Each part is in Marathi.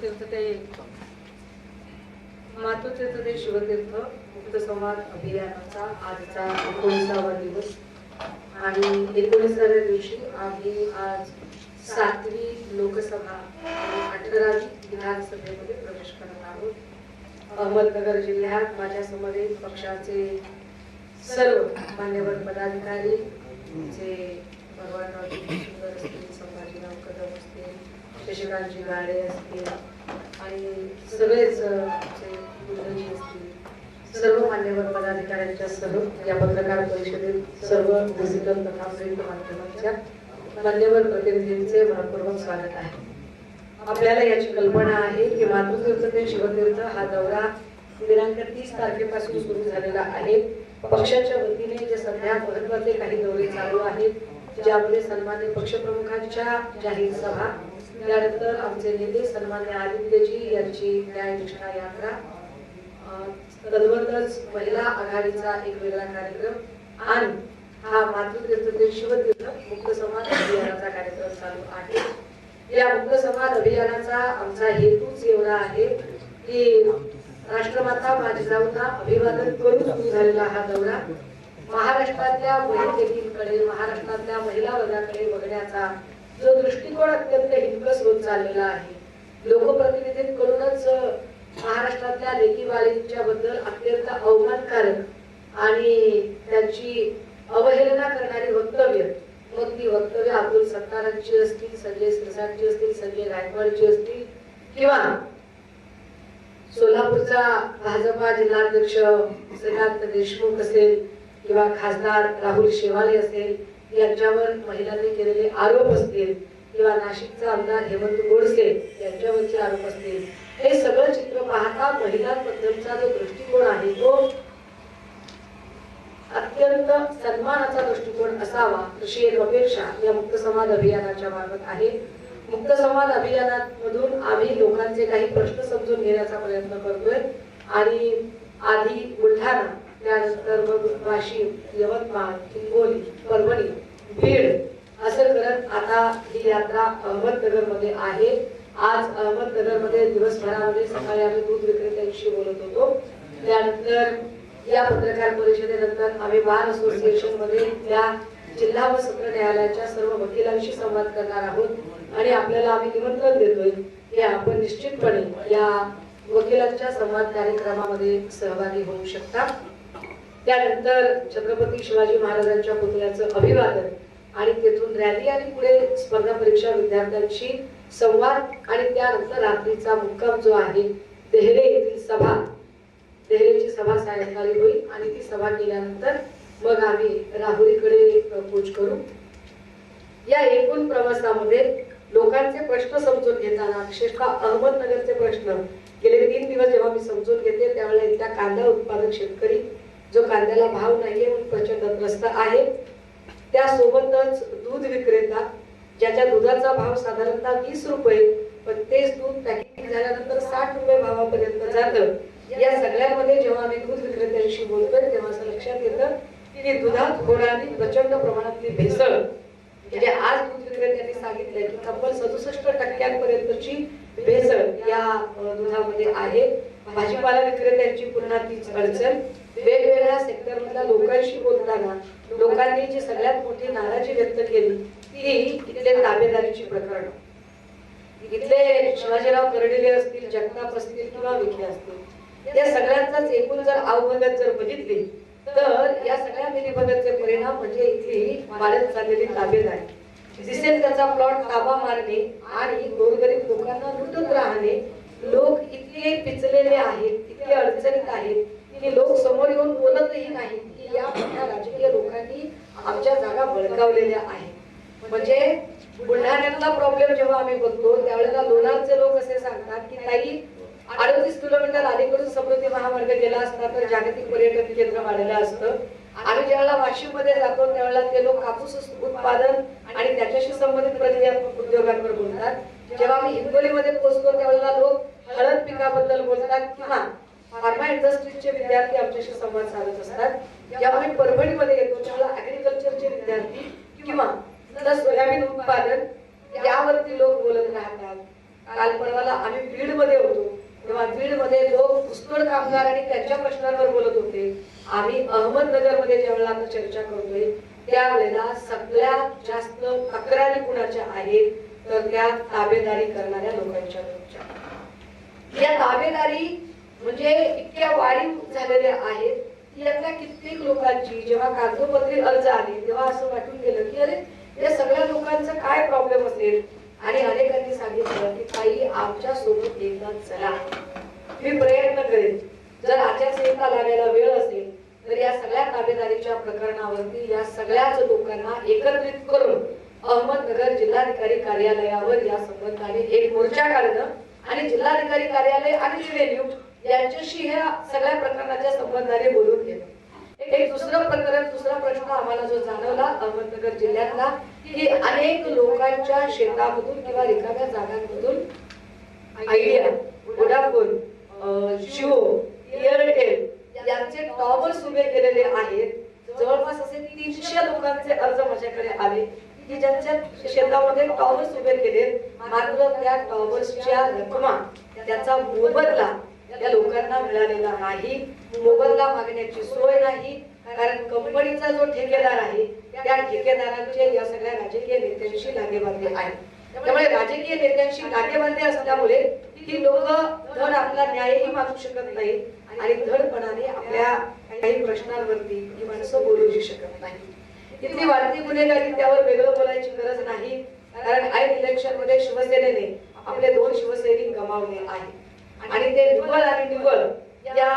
शिवतीर्थ ते मातृतीर्थ ते शिवतीर्थ मुक्त संवाद अभियानाचा आजचा एकोणीसावा दिवस. आणि एकोणीसाव्या दिवशी आम्ही आज सातवी लोकसभा अठरावी विधानसभेमध्ये प्रवेश करत आहोत. अहमदनगर जिल्ह्यात माझ्यासमोर पक्षाचे सर्व मान्यवर पदाधिकारी जे भगवान सुंदर असतील संभाजीराव कदम असतील शशिकांतजी गाडे असतील आणि सगळेच सर्व मान्यवर पदाधिकाऱ्यांच्या सह या पत्रकार परिषदेत सर्व डिजिटल तथा प्रिंट माध्यमांच्या मान्यवर प्रतिनिधींचे मनपूर्वक स्वागत आहे. आपल्याला याची कल्पना आहे की मातृतीर्थ ते शिवतीर्थ हा दौरा दिनांक तीस तारखेपासून सुरू झालेला आहे. पक्षाच्या वतीने जे सध्या महत्त्वाचे काही दौरे चालू आहेत ज्यामध्ये सन्मान्य पक्षप्रमुखांच्या जाहीर सभा त्यानंतर आमचे नेते सन्मान्य आदित्यजी यांची न्यायनिष्ठा यात्रा तद्वतच महिला आघाडीचा एक वेगळा कार्यक्रम आणि हा मातृतीर्थ ते शिवतीर्थ मुक्त समाज अभियानाचा कार्यक्रम चालू आहे. या मुक्त समाज अभियानाचा आमचा हेतूच एवढा आहे की राष्ट्रमाता माझीजाऊंना अभिवादन करून सुरू झालेला हा दौरा महाराष्ट्रातल्या महिलेकडे महाराष्ट्रातल्या महिला वर्गाकडे बघण्याचा जो दृष्टिकोन अत्यंत हिंकस होत चाललेला आहे. लोकप्रतिनिधींकडूनच महाराष्ट्रातल्या लेकीबालींच्या बद्दल अत्यंत अवमानकारक आणि त्यांची अवहेलना करणारी वक्तव्य मग ती वक्तव्य अब्दुल सत्तारांची असतील संजय सिरसाटची असतील संजय गायकवाडची असतील किंवा सोलापूरचा भाजपा जिल्हाध्यक्ष श्रीकांत देशमुख असेल किंवा खासदार राहुल शेवाळे असेल यांच्यावर महिलांनी केलेले आरोप असतील किंवा नाशिकचा आमदार हेमंत गोडसे यांच्यावरचे आरोप असतील हे सगळं चित्र पाहता महिलांबद्दलचा जो दृष्टिकोन आहे तो अत्यंत सन्मानाचा दृष्टिकोन असावा अशी एक अपेक्षा या मुक्त समाज अभियानाच्या मार्फत आहे. मुक्त समाज अभियानामधून आम्ही लोकांचे काही प्रश्न समजून घेण्याचा प्रयत्न करतोय. आणि आधी बुलढाणा त्यानंतर मग वाशिम यवतमाळ हिंगोली परभणी बीड असं करत आता ही यात्रा अहमदनगरमध्ये आहे. आज अहमदनगरमध्ये दिवसभरामध्ये सकाळी आम्ही दूध विक्रेत्यांशी बोलत होतो. त्यानंतर या पत्रकार परिषदेनंतर आम्ही बार असोसिएशनमध्ये त्या जिल्हा व सत्र न्यायालयाच्या सर्व वकिलांशी संवाद करणार आहोत आणि आपल्याला आम्ही निमंत्रण देतोय की आपण निश्चितपणे या वकिलांच्या संवाद कार्यक्रमामध्ये सहभागी होऊ शकता. त्यानंतर छत्रपती शिवाजी महाराजांच्या पुतळ्याचं अभिवादन आणि तेथून रॅली आणि पुढे स्पर्धा परीक्षा विद्यार्थ्यांशी संवाद आणि त्यानंतर रात्रीचा मुक्काम जो आहे देहरे येथील सभा देहरेची सभा सायंकाळी होईल आणि ती सभा केल्यानंतर मग आम्ही राहुरीकडे कूच करू. या एकूण प्रवासामध्ये लोकांचे प्रश्न समजून घेताना विशेषतः अहमदनगरचे प्रश्न गेले तीन दिवस जेव्हा मी समजून घेते त्यावेळेला इथल्या कांदा उत्पादक शेतकरी जो कांद्याला भाव नाहीये म्हणून प्रचंड त्रस्त आहे. त्यासोबतच दूध विक्रेता ज्याच्या दुधाचा भाव साधारणतः वीस रुपये पण तेच दूध पॅकिंग झाल्यानंतर साठ रुपये भावापर्यंत जातं. या सगळ्यांमध्ये जेव्हा आम्ही दूध विक्रेत्यांशी बोलतोय तेव्हा असं लक्षात येतं की दुधात होणारी प्रचंड प्रमाणातली भेसळ म्हणजे आज दूध विक्रेत्यांनी सांगितलंय की तब्बल सदुसष्ट टक्क्यांपर्यंतची भेसळ या दुधामध्ये आहे. भाजीपाला विक्रेत्यांची पुन्हा तीच अडचण. वेगवेगळ्या सेक्टर मधल्या लोकांशी बोलताना लोकांनी जी सगळ्यात मोठी नाराजी व्यक्त केली ती इथले ताबेदारीची प्रकरण. इथले शिवाजीराव कर्डिले असतील जगताप असतील किंवा विखे असतील या सगळ्यांचाच एकूण जर अवभगत जर बघितली तर या सगळ्या मिलीभगतचे परिणाम म्हणजे इथली वाढत चाललेली ताबेदारी. दिसेल त्याचा प्लॉट ताबा मारणे आणि गोरगरीब लोकांना लुटत राहणे लोक इतके पिचलेले आहेत इतके अडचणीत आहेत की लोक समोर येऊन बोलतही नाहीत की या मोठ्या राजकीय लोकांनी आमच्या जागा बळकावलेल्या आहेत. म्हणजे बुलढाण्यातला प्रॉब्लेम जेव्हा आम्ही बघतो त्यावेळेला लोणारचे लोक असे सांगतात की ताई अडतीस किलोमीटर अलीकडून समृद्धी महामार्ग गेला असता तर जागतिक पर्यटन केंद्र वाढलं असतं. आम्ही ज्यावेळेला वाशिममध्ये जातो त्यावेळेला ते लोक कापूस उत्पादन आणि त्याच्याशी संबंधित प्रक्रियात्मक उद्योगांवर बोलतात. जेव्हा आम्ही हिंगोलीमध्ये पोहोचतो त्यावेळेला लोक हळद पिकाबद्दल बोलतात किंवा फार्मा इंडस्ट्रीजचे विद्यार्थी आमच्याशी संवाद साधत असतात. यामुळे परभणीमध्ये येतो त्यामुळे अग्रिकल्चरचे विद्यार्थी किंवा सोयाबीन उत्पादन यावरती लोक बोलत राहतात. काल परवाला आम्ही बीडमध्ये होतो. तेव्हा बीडमध्ये लोक पुष्कळ कामगार आणि त्यांच्या प्रश्नांवर बोलत होते. आम्ही अहमदनगरमध्ये ज्यावेळेला आता चर्चा करतोय त्यावेळेला सगळ्यात जास्त तक्रारी कुणाच्या आहेत? तर त्या ताबेदारी करणाऱ्या लोकांच्या या ताबेदारी म्हणजे इतक्या वाढीव झालेल्या आहेत की यातल्या कित्येक लोकांची जेव्हा कागदोपत्री अर्ज आले तेव्हा असं वाटून गेलं की अरे या सगळ्या लोकांचा काय प्रॉब्लेम असेल? आणि अनेकांनी सांगितलं की ताई आमच्यासोबत एकदा चला. मी प्रयत्न करेन. जर आचारसंहिता लागायला वेळ असेल तर या सगळ्या ताबेदारीच्या प्रकरणावरती या सगळ्याच लोकांना एकत्रित करून अहमदनगर जिल्हाधिकारी कार्यालयावर या संबंधाने एक मोर्चा काढणं आणि जिल्हाधिकारी कार्यालय आणि रेव्हेन्यू यांच्याशी ह्या सगळ्या प्रकरणाच्या संबंधाने बोलून घेणं. एक दुसरं प्रकरण दुसरा प्रश्न आम्हाला जो जाणवला अहमदनगर जिल्ह्यातला की अनेक लोकांच्या शेतामधून किंवा रिकाम्या जागांमधून आयडिया वोडाफोन जिओ एअरटेल यांचे टॉवर्स उभे केलेले आहेत. जवळपास असे तीनशे लोकांचे अर्ज माझ्याकडे आले की ज्यांच्या शेतामध्ये टॉवर्स उभे केले मात्र त्या टॉवर्सच्या रकमा त्याचा मोबदला या लोकांना मिळालेला नाही. मोबदला मागण्याची सोय नाही. कारण कंपनीचा जो ठेकेदार आहे त्या ठेकेदारांचे या सगळ्या राजकीय नेत्यांशी लागेबांधे आहेत. त्यामुळे राजकीय नेत्यांशी लागेबांधे असल्यामुळे ही लोक धड आपला न्यायही मागू शकत नाही आणि धडपणाने आपल्या काही प्रश्नांवरती ही माणसं बोलूही शकत नाही इथली वाढती गुन्हेगारी त्यावर वेगळं बोलायची गरज नाही. कारण ऐन इलेक्शनमध्ये शिवसेनेने आपले दोन शिवसैनिक गमावले आहेत. आणि ते निव्वळ आणि निव्वळ या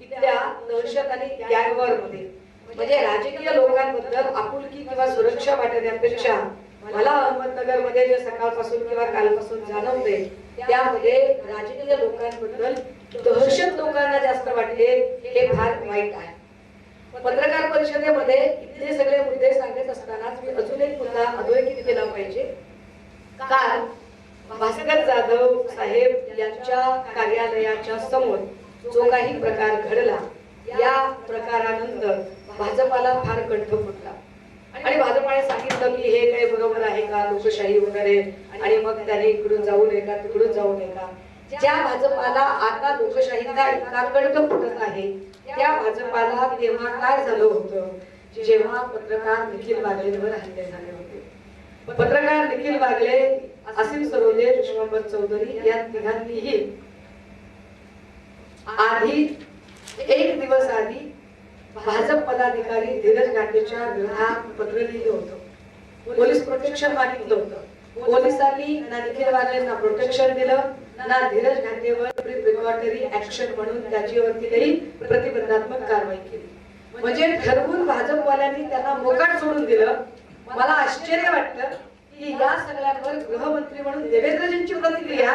इथल्या दहशत आणि गॅगवर मध्ये म्हणजे राजकीय लोकांबद्दल आपुलकी किंवा सुरक्षा वाटण्यापेक्षा मला अहमदनगरमध्ये जे सकाळपासून किंवा कालपासून जाणवते त्यामध्ये राजकीय लोकांबद्दल दहशत लोकांना जास्त वाटले हे फार वाईट आहे. पत्रकार परिषदेमध्ये इथले सगळे मुद्दे सांगत असतानाच मी अजून एक मुद्दा अधोरेखित केला पाहिजे. काल भास्कर जाधव साहेब यांच्या कार्यालयाच्या समोर जो काही प्रकार घडला या प्रकारानंतर भाजपाला फार कंठ फुटला. आणि भाजपाने सांगितलं की हे काही बरोबर आहे का? लोकशाही वगैरे आणि मग त्याने इकडून जाऊ नये का? तिकडून जाऊ नये का? ज्या भाजपाला आता लोकशाहीचा इतका कंठ फुटत आहे त्या भाजपाला तेव्हा काय झालं होतं? जेव्हा पत्रकार निखिल बागलेंवर हल्ले झाले होते. पत्रकार निखिल बागले असीम सरोदे मोहम्मद चौधरी या तिघांनीही आधी एक दिवस आधी भाजप पदाधिकारी धीरज गांधीच्या विरोधात पत्र लिहिलं होतं. पोलीस प्रोटेक्शन मागितलं होतं. पोलिसांनी ना निखिल बागलेंना प्रोटेक्शन दिलं ना धीरज गांधीवर प्रिकॉटरी ऍक्शन म्हणून त्याच्यावरती काही प्रतिबंधात्मक कारवाई केली. म्हणजे ठरवून भाजपवाल्यांनी त्यांना मोकाट सोडून दिलं मला आश्चर्य वाटतं की या सगळ्यांवर गृहमंत्री म्हणून देवेंद्रजींची प्रतिक्रिया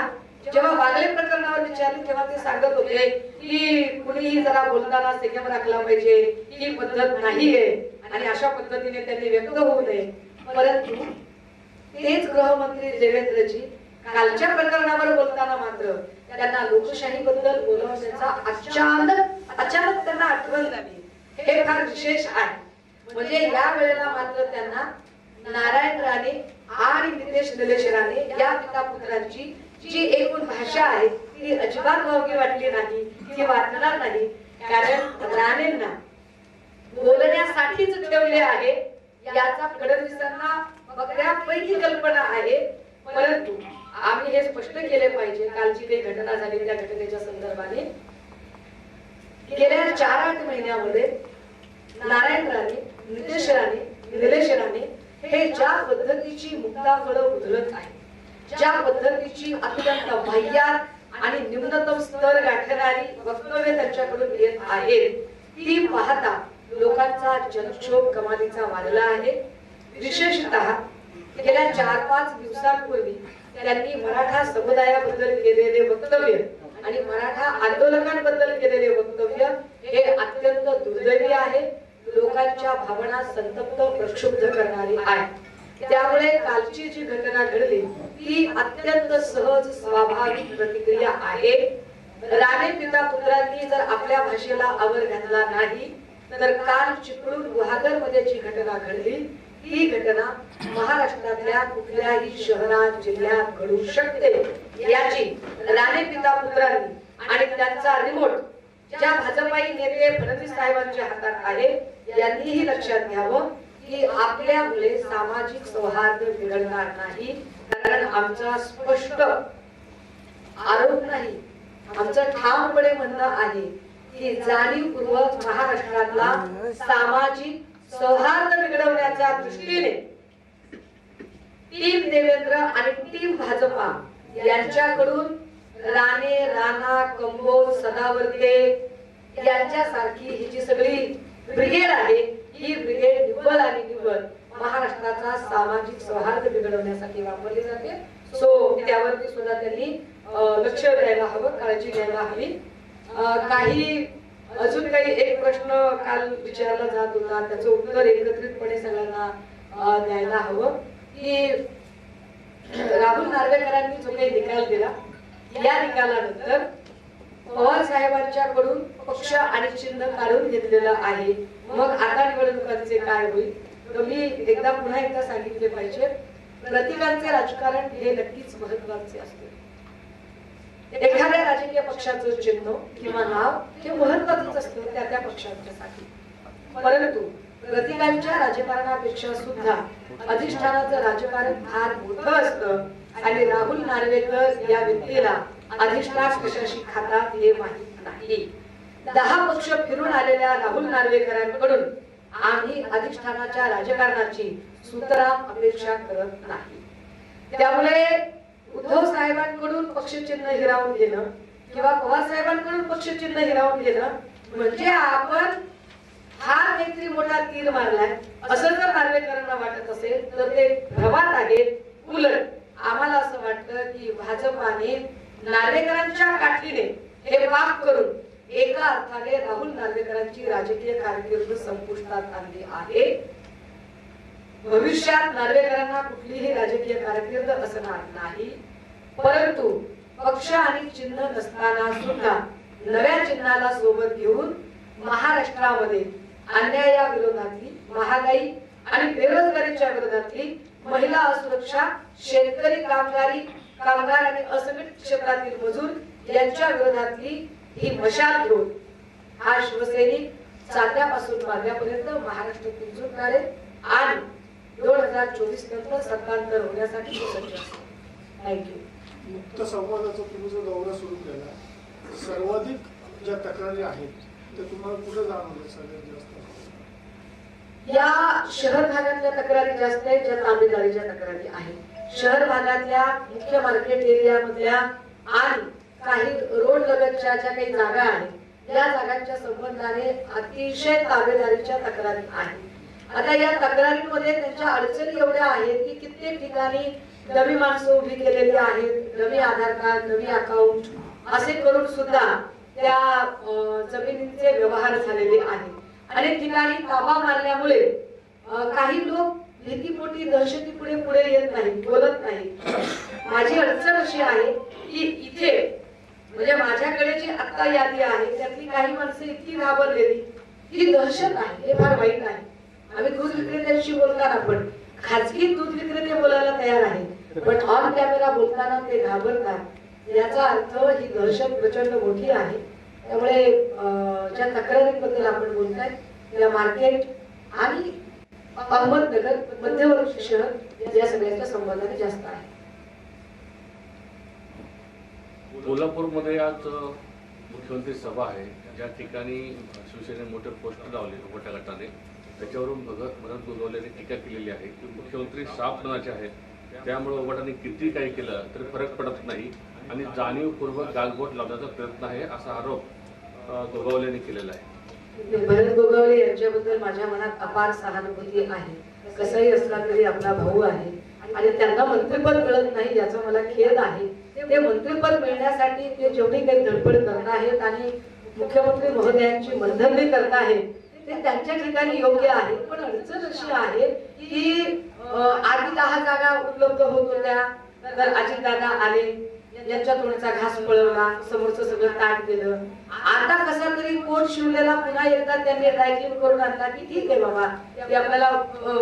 जेव्हा वागले प्रकरणावर विचारली तेव्हा ते सांगत होते की कुणीही जरा बोलताना संयम राखला पाहिजे ही पद्धत नाहीये आणि अशा पद्धतीने त्यांनी व्यक्त होऊ नये. परंतु तेच गृहमंत्री देवेंद्रजी कालच्या प्रकरणावर बोलताना मात्र त्यांना लोकशाही बद्दल बोलवण्याचा अचानक अचानक त्यांना आठवण झाली. हे फार विशेष आहे. म्हणजे या वेळेला मात्र त्यांना नारायण राणे आणि नितेश निलेश राणे या पिता पुत्रांची जी एकूण भाषा आहे ती अजिबात भावकी वाटली नाही ती वाटणार नाही. कारण राणेंना बोलण्यासाठीच ठेवले आहे याचा फडणवीसांना बऱ्यापैकी कल्पना आहे. परंतु आम्ही हे स्पष्ट केले पाहिजे कालची काही घटना झाली त्या घटनेच्या संदर्भाने. गेल्या चार आठ महिन्यामध्ये नारायण राणे नितेश राणे निलेश राणे हे ज्या पद्धतीची मुक्ताफळं उधळत आहे ज्या पद्धतीची अत्यंत बाह्यात आणि निम्नतम स्तर गाठणारी वक्तव्य त्यांच्याकडून येत आहेत ती पाहता लोकांचा जनक्षोभ कमालीचा वाढला आहे. विशेषतः गेल्या चार पाच दिवसांपूर्वी त्यांनी मराठा समुदायाबद्दल केलेले वक्तव्य आणि मराठा आंदोलकांबद्दल केलेले वक्तव्य हे अत्यंत दुर्दैवी आहे. लोकांच्या भावना संतप्त प्रक्षुब्ध करणारी आहे. त्यामुळे कालची जी घटना घडली ती अत्यंत सहज स्वाभाविक प्रतिक्रिया आहे. राणे पिता पुत्रांनी जर आपल्या भाषेला आवर घातला नाही तर काल चिपळूण गुहागरमध्ये जी घटना घडली ही घटना महाराष्ट्रातल्या कुठल्याही शहरात जिल्ह्यात घडू शकते याची राणे पिता पुत्रांनी आणि त्यांचा रिमोट ज्या भाजपाई नेते फडणवीस साहेबांच्या हातात आहे यांनीही लक्षात घ्यावं की आपल्यामुळे सामाजिक सौहार्द बिघडणार नाही कारण आमचा स्पष्ट आरोप नाही. आमचं ठामपणे म्हणणं आहे की जाणीवपूर्वक महाराष्ट्रातला सामाजिक सौहार्द बिघडवण्याच्या दृष्टीने टीम देवेंद्र आणि टीम भाजपा यांच्याकडून राणे राणा कंबोज सदावर्ते यांच्यासारखी ही जी सगळी ब्रिगेड आहे. ही ब्रिगेड निव्वळ आणि निव्वळ महाराष्ट्राचा सामाजिक सौहार्द बिघडवण्यासाठी वापरली जाते. सो त्यावरती सुद्धा त्यांनी लक्ष द्यायला हवं काळजी घ्यायला हवी. काही अजून काही एक प्रश्न काल विचारला जात होता. त्याचं उत्तर एकत्रितपणे सगळ्यांना द्यायला हवं. की राहुल नार्वेकरांनी जो काही निकाल दिला या निकालानंतर पवार साहेबांच्याकडून पक्ष आणि चिन्ह काढून घेतलेलं आहे. मग आता निवडणुकांचे काय होईल? तर मी एकदा पुन्हा एकदा सांगितले पाहिजे प्रतिकांचे राजकारण हे नक्कीच महत्त्वाचे असते. एखाद्या राजकीय पक्षाचं चिन्ह किंवा नाव हे महत्वाचंच असतं त्या त्या पक्षांच्यासाठी. परंतु प्रतिकांच्या राजकारणापेक्षा सुद्धा अधिष्ठानाचं राजकारण फार मोठं असतं. आणि राहुल नार्वेकर या व्यक्तीला अधिष्ठान कशाशी खातात हे माहीत नाही. दहा पक्ष फिरून आलेल्या राहुल नार्वेकरांकडून आम्ही अधिष्ठानाच्या राजकारणाची सुतरा अपेक्षा करत नाही. त्यामुळे उद्धव साहेबांकडून पक्षचिन्ह हिरावून घेणं किंवा पवार साहेबांकडून पक्षचिन्ह हिरावून घेणं म्हणजे आपण फार काहीतरी मोठा तीर मारलाय. असं जर नार्वेकरांना वाटत असेल तर ते भ्रमात आहेत उलट. आम्हाला असं वाटतं की भाजपाने नार्वेकरांच्या काठीने हे पाप करून एका अर्थाने राहुल नार्वेकरांची राजकीय कारकीर्द संपुष्टात आणली आहे. भविष्यात नार्वेकरांना कुठलीही राजकीय कारकीर्द असणार नाही. परंतु पक्ष आणि चिन्ह नसताना सुद्धा नव्या चिन्हाला सोबत घेऊन महाराष्ट्रामध्ये अन्यायाविरोधातली महागाई आणि बेरोजगारीच्या विरोधातली महिला असुरक्षा शेतकरी कामगारी कामगार आणि असंघटित क्षेत्रातील मजूर यांच्या विरोधातली ही मशाल घेऊन हा शिवसैनिक चांद्यापासून मार्गापर्यंत महाराष्ट्रातील झुकणार आहे आणि दोन हजार चोवीस नंतर सत्तांतर होण्यासाठी तो सज्ज थँक्यू मुक्त संवादाचा तुम्ही जो दौरा सुरू केला सर्वाधिक ज्या तक्रारी आहेत त्या तुम्हाला कुठे जाणवल्या सगळ्यात जास्त? या शहर भागातल्या तक्रारी जास्त आहेत ज्या तांबेदारीच्या तक्रारी आहेत. शहर भागातल्या मुख्य मार्केट एरियामधल्या आणि काही रोड लगतच्या ज्या काही जागा आहेत या जागांच्या संबंधाने अतिशय ताबेदारीच्या तक्रारी आहेत. आता या तक्रारींमध्ये त्यांच्या अडचणी एवढ्या आहेत की कित्येक ठिकाणी नवी माणसं उभी केलेली आहेत नवी आधार कार्ड नवी अकाउंट असे करून सुद्धा त्या जमिनीचे व्यवहार झालेले आहेत. अनेक ठिकाणी ताबा मारल्यामुळे काही लोक भीतीपोटी दहशती पुढे पुढे येत नाही बोलत नाही. माझी अडचण अशी आहे की इथे म्हणजे माझ्याकडे जी आता यादी आहे त्यातली काही माणसं इतकी घाबरलेली की दहशत आहे हे फार वाईट आहे. आम्ही दूध विक्रेत्यांशी बोलताना पण खाजगी दूध विक्रेते बोलायला तयार आहेत पण ऑन कॅमेरा बोलताना ते घाबरतात. याचा अर्थ ही दहशत प्रचंड मोठी आहे. त्यामुळे ज्या तक्रारीबद्दल आपण बोलताय या मार्केट आणि अहमदनगर मध्यवर्ती शहर या सगळ्याच्या संबंधाने जास्त आहे. कोल्हापूरमध्ये आज मुख्यमंत्री सभा आहे. ज्या ठिकाणी शिवसेनेने मोठे पोस्टर लावले मोठ्या गटाने. त्याच्यावरून भगत मदत गोगावलेने टीका केलेली आहे की मुख्यमंत्री साफ मनाचे आहेत. त्यामुळे उभाटाने किती काही केलं तरी फरक पडत नाही. आणि जाणीवपूर्वक गालबोट लावण्याचा प्रयत्न आहे असा आरोप गोगावल्याने केलेला आहे. भरत गोगावले यांच्याबद्दल माझ्या मनात अपार सहानुभूती आहे. कसाही असला तरी आपला भाऊ आहे. आणि त्यांना मंत्रिपद मिळत नाही याचा मला खेद आहे. ते मंत्रिपद मिळण्यासाठी ते जेवढी काही धडपड करत आहेत आणि मुख्यमंत्री महोदयांची मनधरणी करत आहेत ते त्यांच्या ठिकाणी योग्य आहे. पण अडचण अशी आहे की आधी दहा जागा उपलब्ध होत होत्या तर अजितदादा आले. यांच्या तोंडचा घास पळवला समोरचं सगळं ताट दिलं आता कसा तरी कोट शिवलेला पुन्हा एकदा त्यांनी ड्रायक्लीन करून आणला की ठीक आहे बाबा की आपल्याला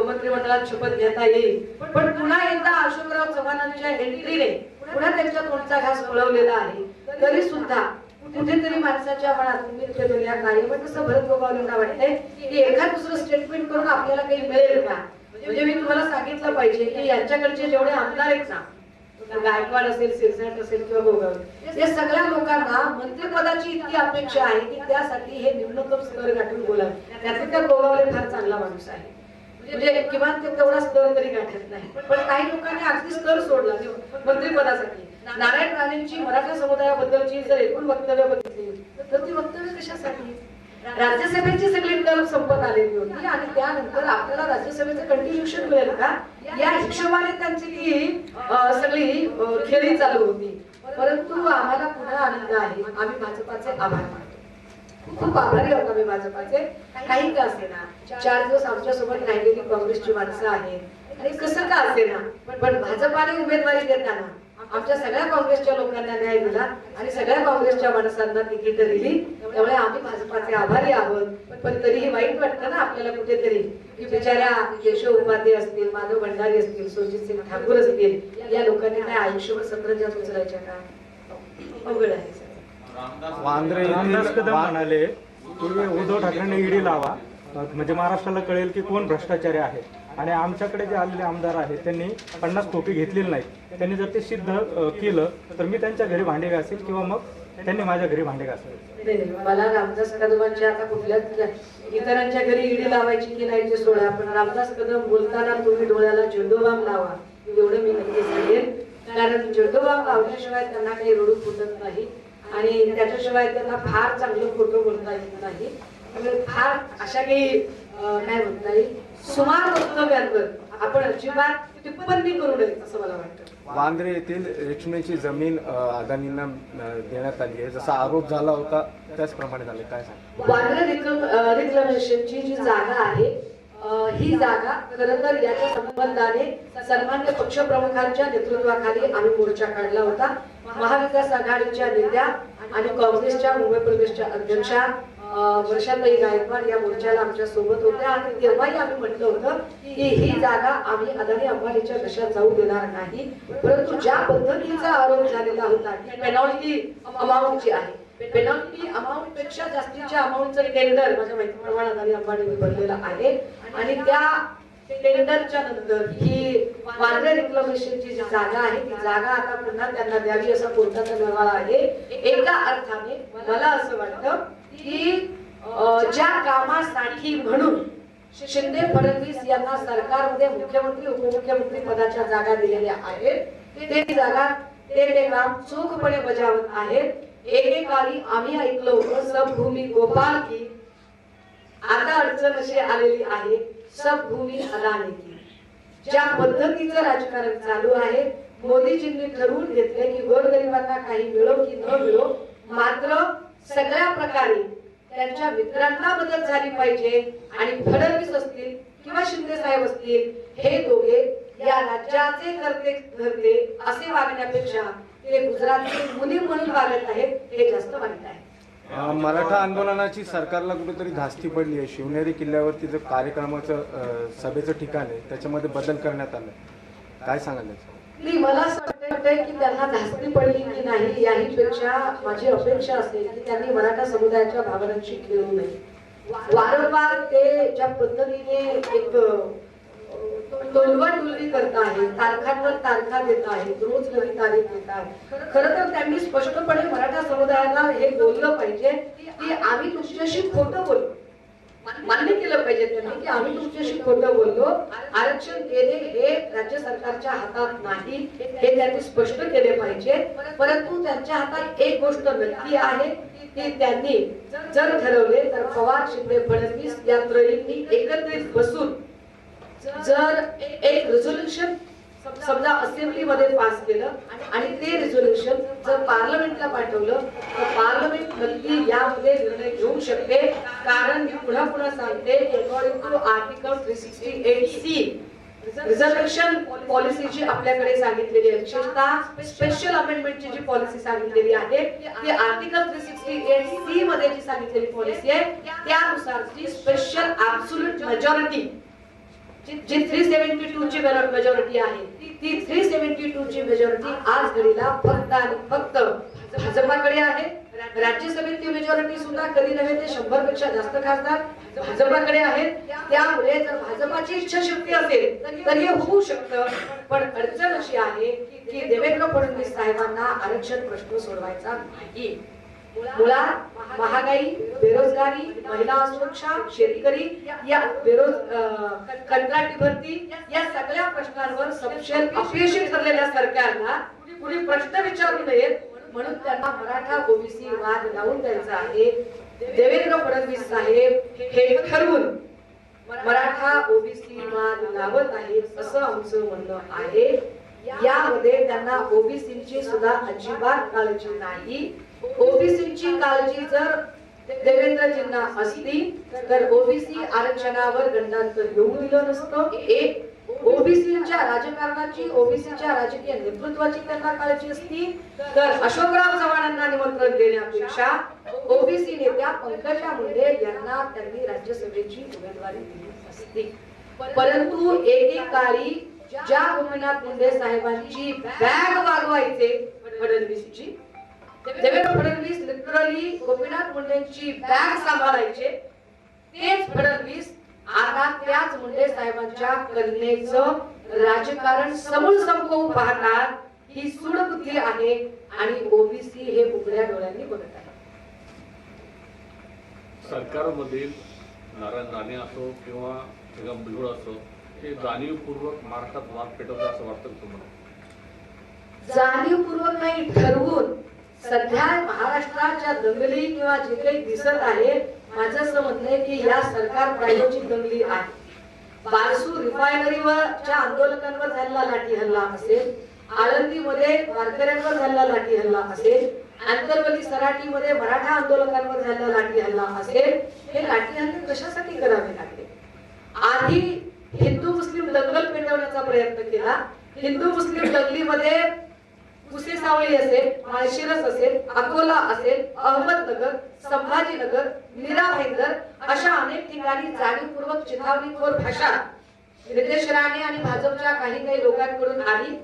मंत्रिमंडळात शपथ घेता येईल. पण पुन्हा एकदा अशोकराव चव्हाणांच्या एंट्रीने पुन्हा त्यांच्या तोंडचा घास पळवलेला आहे. तरी सुद्धा कुठेतरी माणसाच्या मनात उमेद या कायम कसं भरत गोगावलेंना वाटतंय की एखाद दुसरं स्टेटमेंट करून आपल्याला काही मिळेल का? म्हणजे मी तुम्हाला सांगितलं पाहिजे की यांच्याकडचे जेवढे आमदार आहेत ना गायकवाड असेल सिरसाट असेल किंवा गोगावले या सगळ्या लोकांना मंत्रिपदाची इतकी अपेक्षा आहे की त्यासाठी हे निम्नतम स्तर गाठून बोलावे. त्यातले त्या गोगावले फार चांगला माणूस आहे. म्हणजे किमान ते तेवढा स्तर तरी गाठत नाही. पण काही लोकांनी अगदी स्तर सोडला मंत्रिपदासाठी. नारायण राणेंची मराठा समुदायाबद्दलची जर एकूण वक्तव्य बघितली तर ती वक्तव्य कशासाठी? राज्यसभेची सगळी टर्म संपत आलेली होती आणि त्यानंतर आपल्याला राज्यसभेचं कंटिन्युशन मिळेल का? या हिशोबाने त्यांची ती सगळी खेळी चालू होती. परंतु आम्हाला पुन्हा आनंद आहे. आम्ही भाजपाचे आभार मानतो. खूप आभारी आहोत आम्ही भाजपाचे. काही का असेना? चार दिवस आमच्यासोबत राहिलेली काँग्रेसची माणसं आहेत. आणि कसं का असेना? पण भाजपाने उमेदवारी देताना आमच्या सगळ्या काँग्रेसच्या लोकांना न्याय दिला आणि सगळ्या काँग्रेसच्या माणसांना तिकीट दिली. त्यामुळे आम्ही भाजपाचे आभारी आहोत. पण तरीही वाईट वाटतं ना आपल्याला कुठेतरी की बिचाऱ्या केशव उपाध्ये असतील माधव भंडारी असतील सुरजित सिंग ठाकूर असतील या लोकांनी काय आयुष्यभर सतरंजात उचलायच्या का? अवघड आहे. वांद्रे म्हणाले की उद्धव ठाकरेंना ईडी लावा. म्हणजे महाराष्ट्राला कळेल की कोण भ्रष्टाचारी आहे. आणि आमच्याकडे जे आलेले आमदार आहेत त्यांनी पन्नास कोपी घेतलेली नाही त्यांनी जर ते सिद्ध केलं तर मी त्यांच्या घरी भांडे घासेल किंवा मग त्यांनी माझ्या घरी भांडे घासेल. मला रामदास कदमांच्या आता कुठल्याच इतरांच्या घरी इडी लावायची की नाही ते सोडा पण रामदास कदम बोलताना तुम्ही डोळ्याला झेंडोबाम लावा. एवढं मी नक्की सांगेन. कारण झेंडोबाम लावल्याशिवाय त्यांना काही रडू फुटत नाही आणि त्याच्याशिवाय त्यांना फार चांगलं फोटो बोलता येत नाही. फार अशा काही काय म्हणता येईल सुमार वक्तव्यांवर आपण अजिबात टिप्पणी करू नये असं मला वाटतं. वांद्रे येथील रेशमेची जमीन अदानींना देण्यात आली आहे. जसा आरोप झाला होता त्याचप्रमाणे झाले. काय सांग? वांद्रे रिक्लेमेशनची जी जागा आहे ही जागा खरं तर याच्या संबंधाने सन्मान्य पक्षप्रमुखांच्या नेतृत्वाखाली आम्ही मोर्चा काढला होता. महाविकास आघाडीच्या नेत्या आणि काँग्रेसच्या मुंबई प्रदेशच्या अध्यक्षा वर्षाताई गायकवाड या मोर्चाला आमच्यासोबत होत्या. आणि तेव्हाही आम्ही म्हटलं होतं की ही जागा आम्ही अदानी अंबानीच्या घशात जाऊ देणार नाही. परंतु ज्या पद्धतीचा आरोप झालेला होता की पेनॉल्टी अमाऊंटची आहे. पेनॉल्टी अमाऊंटपेक्षा जास्तीच्या अमाऊंटचं टेंडर माझ्या माहितीप्रमाणे अदानी अंबानी भरलेलं आहे. आणि त्या टेंडरच्या नंतर ही वांद्रे रिक्लमेशनची जी जागा आहे ती जागा आता पुन्हा त्यांना द्यावी असा कोर्टाचा निर्वाळा आहे. एका अर्थाने मला असं वाटतं की ज्या कामासाठी म्हणून शिंदे फडणवीस यांना सरकारमध्ये मुख्यमंत्री उपमुख्यमंत्री पदाच्या जागा दिलेल्या आहेत. ते जागा ते ते काम चोखपणे बजावत आहेत. एकेकाळी आम्ही ऐकलो सबभूमी गोपाल की आता अडचण अशी आलेली आहे सबभूमी अदानी की. ज्या पद्धतीचं राजकारण चालू आहे मोदीजींनी ठरवून घेतले की गोरगरिबांना काही मिळो की न मिळो मात्र सगळ्या प्रकारे त्यांच्या मित्रांना मदत झाली पाहिजे आणि फडणवीस असतील किंवा शिंदे साहेब असतील हे दोघे या राज्याचे करते धरते असे वागण्यापेक्षा ते गुजरातचे मुली म्हणून वागत आहेत हे जास्त वाईट आहे. मराठा आंदोलनाची सरकारला कुठेतरी धास्ती पडली आहे. शिवनेरी किल्ल्यावरती जो कार्यक्रमाचं सभेचं ठिकाण आहे त्याच्यामध्ये बदल करण्यात आलं काय? नाही मला वाटतंय की त्यांना धास्ती पडली की नाही याही पेक्षा माझी अपेक्षा असेल की त्यांनी मराठा समुदायाच्या भावनांशी खेळू नये. वारंवार ते ज्या पद्धतीने एक टोलवाटोलवी करत आहे तारखांवर तारखा देत आहेत रोज नवी तारीख देत आहेत. खरं तर त्यांनी स्पष्टपणे मराठा समुदायाला हे बोललं पाहिजे की आम्ही तुमच्याशी खोटं बोललो मान्य केलं पाहिजे त्यांनी की आम्ही तुमच्याशी खोटं बोललो. आरक्षण देणे हे राज्य सरकारच्या हातात नाही. हे त्यांनी स्पष्ट केले पाहिजे. परंतु त्यांच्या हातात एक गोष्ट नक्की आहे. की त्यांनी जर ठरवले तर पवार शिंदे फडणवीस या त्रयींनी एकत्रित बसून जर एक रेझोल्युशन समजा असेंब्लीमध्ये पास केलं आणि ते रेझोल्युशन जर पार्लमेंटला पाठवलं तर पार्लमेंट नक्की यामध्ये निर्णय घेऊ शकते. कारण मी पुन्हा पुन्हा सांगते according to article three sixty eight C reservation policy जी आपल्याकडे सांगितलेली आहे विशेषतः स्पेशल अमेंडमेंटची जी पॉलिसी सांगितलेली आहे ती article three sixty eight C मध्ये जी सांगितलेली पॉलिसी आहे त्यानुसार जी स्पेशल ऍब्सोल्यूट मेजॉरिटी जी थ्री सेव्हन्टी टू ची मेजॉरिटी आहे. ती थ्री सेव्हन्टी टू ची मेजॉरिटी आज घडीला फक्त आणि फक्त भाजपाकडे आहे. राज्यसभेतली मेजॉरिटी सुद्धा कधी नव्हे ते शंभरपेक्षा जास्त खासदार भाजपाकडे आहेत. त्यामुळे जर भाजपाची इच्छाशक्ती असेल तर हे होऊ शकतं. पण अडचण अशी आहे की देवेंद्र फडणवीस साहेबांना आरक्षण प्रश्न सोडवायचा नाही. मुळात महागाई बेरोजगारी महिला असुरक्षा शेतकरी या बेरोज कंत्राटी भरती या सगळ्या प्रश्नांवर सपशेल अपयशी ठरलेल्या सरकारला कुणी प्रश्न विचारू नयेत म्हणून त्यांना मराठा ओबीसी वाद लावून द्यायचा आहे. देवेंद्र फडणवीस साहेब हे ठरवून मराठा ओबीसी वाद लावत आहेत असं आमचं म्हणणं आहे. यामध्ये त्यांना ओबीसीची सुद्धा अजिबात काळजी नाही. ओबीसीची काळजी जर देवेंद्रजींना असती तर ओबीसी आरक्षणावर गंडांतर येऊ दिलं नसतं. एक ओबीसीच्या राजकारणाची ओबीसीच्या राजकीय नेतृत्वाची त्यांना काळजी असती. तर अशोकराव चव्हाणांना निमंत्रण देण्यापेक्षा ओबीसी नेत्या पंकजा मुंडे यांना त्यांनी राज्यसभेची उमेदवारी दिली असती. परंतु एकेकाळी ज्या गोपीनाथ मुंडे साहेबांची बॅग वागवायचे फडणवीसची देवेंद्र फडणवीस लिटरली गोपीनाथ मुंडेंची बॅग सांभाळायचे. तेच फडणवीस आता त्याच मुंडे साहेबांच्या कन्येचं राजकारण समूळ संपवू पाहतात ही सूडबुद्धी आहे आणि ओबीसी हे उघड्या डोळ्यांनी बघत आहे. सरकारमधील नारायण राणे असो किंवा छगन भुजबळ असो हे जाणीवपूर्वक महाराष्ट्रात वाद पेटवतात असं वाटतं तुम्हाला? जाणीवपूर्वक नाही ठरवून सध्या महाराष्ट्राच्या दंगली किंवा जे काही दिसत आहे माझं असं म्हणणं आहे की या सरकार प्रायोजित दंगली आहे. बारसू रिफायनरीवरच्या आंदोलकांवर झालेला लाठी हल्ला असेल आळंदीमध्ये वारकऱ्यांवर झालेला लाठी हल्ला असेल आंतरवली सराटीमध्ये मराठा आंदोलकांवर झालेला लाठी हल्ला असेल हे लाठी हल्ले कशासाठी करावे लागले? आधी हिंदू मुस्लिम दंगल पेटवण्याचा प्रयत्न केला. हिंदू मुस्लिम दंगलीमध्ये कुसे सावळी असेल माळशिरस असेल अकोला असेल अहमदनगर संभाजीनगर मीरा भाईंदर अशा अनेक ठिकाणी जाणीवपूर्वक चिथावणीखोर भाषा नितेश राणे आणि भाजपच्या काही काही लोकांकडून आली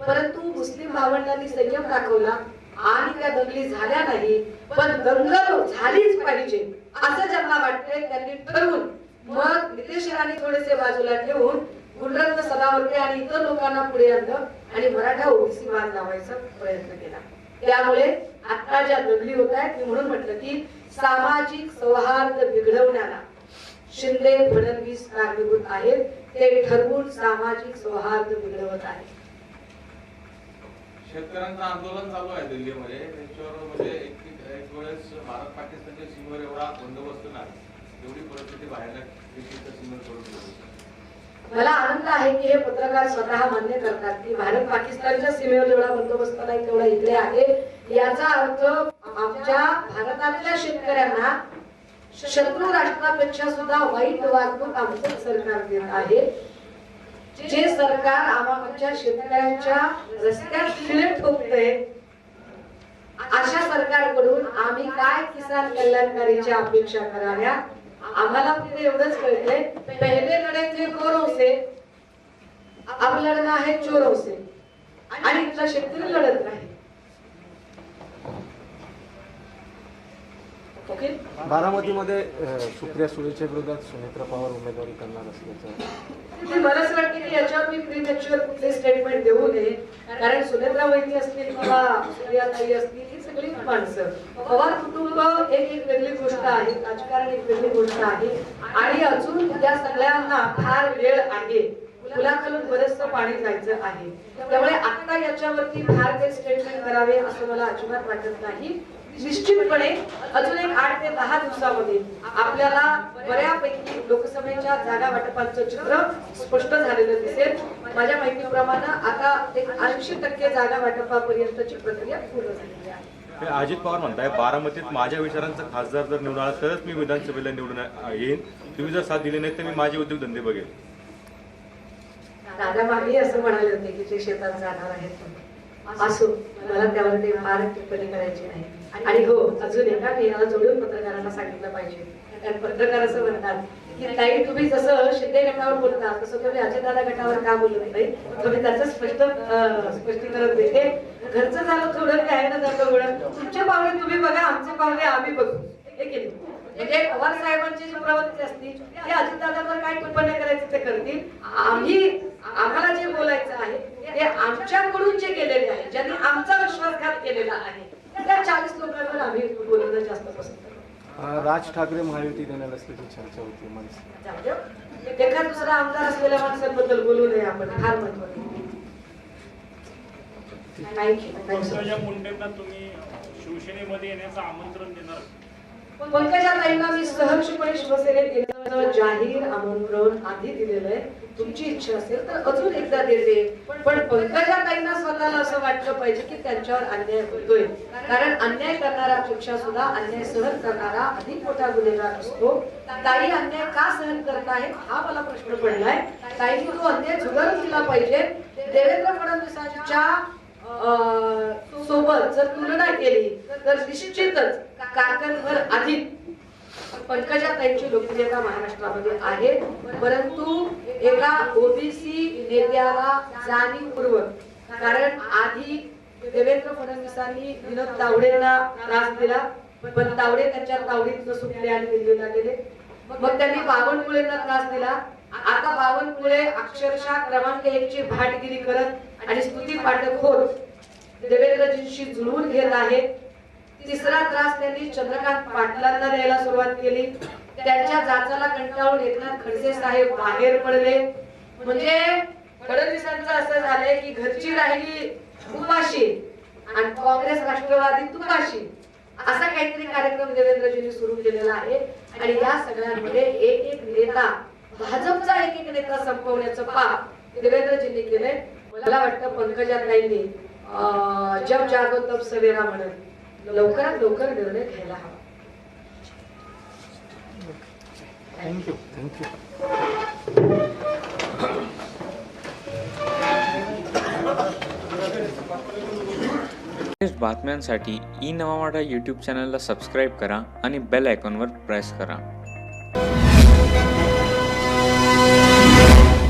परंतु मुस्लिम भावंडांनी संयम दाखवला आणि त्या दंगली झाल्या नाही पण दंगल झालीच पाहिजे असं ज्यांना वाटतंय त्यांनी ठरवून मग नितेश राणे थोडेसे बाजूला ठेवून गुणरत्न सदावर्ते आणि इतर लोकांना पुढे आणलं. आणि मराठा ओबीसी वाद लावायचा प्रयत्न केला. त्यामुळे आता ज्या दंगली होत आहेत मी म्हणून म्हटलं की सामाजिक सौहार्द बिघडवण्याला शिंदे फडणवीस कारणीभूत आहेत. ते ठरवून सामाजिक सौहार्द बिघडवत आहेत. शेतकऱ्यांचं आंदोलन चालू आहे दिल्लीमध्ये. त्याच्यावर म्हणजे एक एक वेळेस भारत पाकिस्तानच्या सीमेवर एवढा बंदोबस्त नाही. एवढी परिस्थिती बाहेर देशाच्या सीमेवर करून ठेवली. मला आनंद आहे की हे पत्रकार स्वतः मान्य करतात की भारत पाकिस्तानच्या सीमेवर जेवढा बंदोबस्त नाही तेवढा इकडे आहे. याचा अर्थ आमच्या भारतातल्या शेतकऱ्यांना शत्रू राष्ट्रापेक्षा सुद्धा वाईट वागणूक आमचं सरकार देत आहे. जे सरकार आमच्या शेतकऱ्यांच्या रस्त्यात खिळे ठोकते अशा सरकारकडून आम्ही काय किसान कल्याणकारीच्या अपेक्षा कराव्या? आम्हाला फक्त एवढंच कळतंय पहिले लढे थे गोरों से अब लढणं आहे चोरों से आणि इथला शेतकरी लढत नाही. ओके बारामतीमध्ये सुप्रिया सुळेच्या विरोधात सुनेत्रा पवार उमेदवारी करणार असल्याचं. मी मला असं वाटतं की याच्यावर मी प्रीमॅच्युअर कुठले स्टेटमेंट देऊ नये. कारण सुनेत्रा वहिनी असतील किंवा प्रियाताई असतील सगळी माणसं. पवार कुटुंब एक एक वेगळी गोष्ट आहे राजकारण एक वेगळी गोष्ट आहे. आणि अजून या सगळ्यांना फार वेळ आहे. मुलाखालून बरचसं पाणी जायचं आहे. त्यामुळे आता याच्यावरती फार काही स्टेटमेंट करावे असं मला अजिबात वाटत नाही. निश्चितपणे अजून एक आठ ते दहा दिवसामध्ये आपल्याला बऱ्यापैकी लोकसभेच्या जागा वाटपांचं चित्र स्पष्ट झालेलं दिसेल. माझ्या माहितीप्रमाणे आता एक ऐंशी टक्के जागा वाटपापर्यंतची प्रक्रिया पूर्ण झालेली आहे. अजित पवार म्हणताय बारामतीत माझ्या विचारांचा खासदार जर निवडून आला तरच मी विधानसभेला निवडून येईन. तुम्ही जर साथ दिली नाही तर मी माझे उद्योगधंदे बघेल. दादा मागे असं म्हणाले होते की ते शेतात जाणार आहेत असो मला त्यावर ते फार टिप्पणी करायची नाही. आणि हो अजून एका मी याला जोडून पत्रकारांना सांगितलं पाहिजे. कारण पत्रकार असं म्हणतात की ताई तुम्ही जसं शिंदे गटावर बोलता तसं तुम्ही अजितदादा गटावर का बोलत नाही? तुम्ही त्याचं स्पष्ट स्पष्टीकरण देते. घरचं झालं थोडं काय ना जातं थोडं तुमच्या पावले तुम्ही बघा आमचे पावले आम्ही बघू. हे की म्हणजे पवार साहेबांची जी प्रवृत्ती असती ते अजितदादावर काय टिप्पणी करायचं ते करतील? आम्ही आम्हाला जे बोलायचं आहे ते आमच्याकडून जे केलेले आहे ज्यांनी आमचा विश्वासघात केलेला आहे त्या चाळीस लोकांवर आम्ही बोलणं जास्त पसंत राज ठाकरे महायुती देणार असल्याची चर्चा होती द्या. एखाद दुसरा आमदार असलेल्या माणसांबद्दल बोलू नये आपण फार महत्वाचं मुंडेंना तुम्ही शिवसेनेमध्ये येण्याचं आमंत्रण देणार. पंकजा ताईंना मी सहर्षपणे शिवसेनेत येण्याचं जाहीर आमंत्रण आधी दिलेलं आहे. तुमची इच्छा असेल तर अजून एकदा देते पण पंकजा ताईंना स्वतःला असं वाटलं पाहिजे की त्यांच्यावर अन्याय होतोय. कारण अन्याय करणारा पेक्षा सुद्धा अन्याय सहन करणारा अधिक मोठा गुन्हेगार असतो. ताई अन्याय का सहन करत आहेत हा मला प्रश्न पडलाय. ताईंनी तो अन्याय झुगारून दिला पाहिजे. देवेंद्र फडणवीसांच्या सोबत जर तुलना केली तर निश्चितच काकणभर अधिक पंकजा ताईंची लोकप्रियता महाराष्ट्रामध्ये आहे. परंतु एका ओबीसी नेत्याला जाणीवपूर्वक कारण आधी देवेंद्र फडणवीसांनी विनोद तावडेंना त्रास दिला पण तावडे त्यांच्या तावडीत सुटले आणि दिल्लीला गेले. मग त्यांनी बावनकुळेंना त्रास दिला. आता बावनकुळे अक्षरशः क्रमांक एक ची भाटगिरी करत आणि स्तुती पाठक होत देवेंद्रजींशी जुळवून घेत आहेत. तिसरा त्रास त्यांनी चंद्रकांत पाटलांना द्यायला सुरुवात केली. त्यांच्या जाचाला कंटाळून एकनाथ खडसे साहेब बाहेर पडले. म्हणजे फडणवीसांचं असं झालंय की घरची राहिली उपाशी आणि काँग्रेस राष्ट्रवादी तुपाशी असा काहीतरी कार्यक्रम देवेंद्रजींनी सुरू केलेला आहे. आणि या सगळ्यांमध्ये एक एक नेता भाजपचा एक एक नेता संपवण्याचं पाप देवेंद्रजींनी केलंय. मला वाटतं पंकजा ताईंनी अं, जब जागो तब सवेरा म्हणत लवकरात लवकर निर्णय घ्यायला हवा. थँक्यू थँक्यू बातम्यांसाठी ई नवा यूट्यूब चॅनलला सबस्क्राईब करा आणि बेल आयकॉनवर प्रेस करा Bye.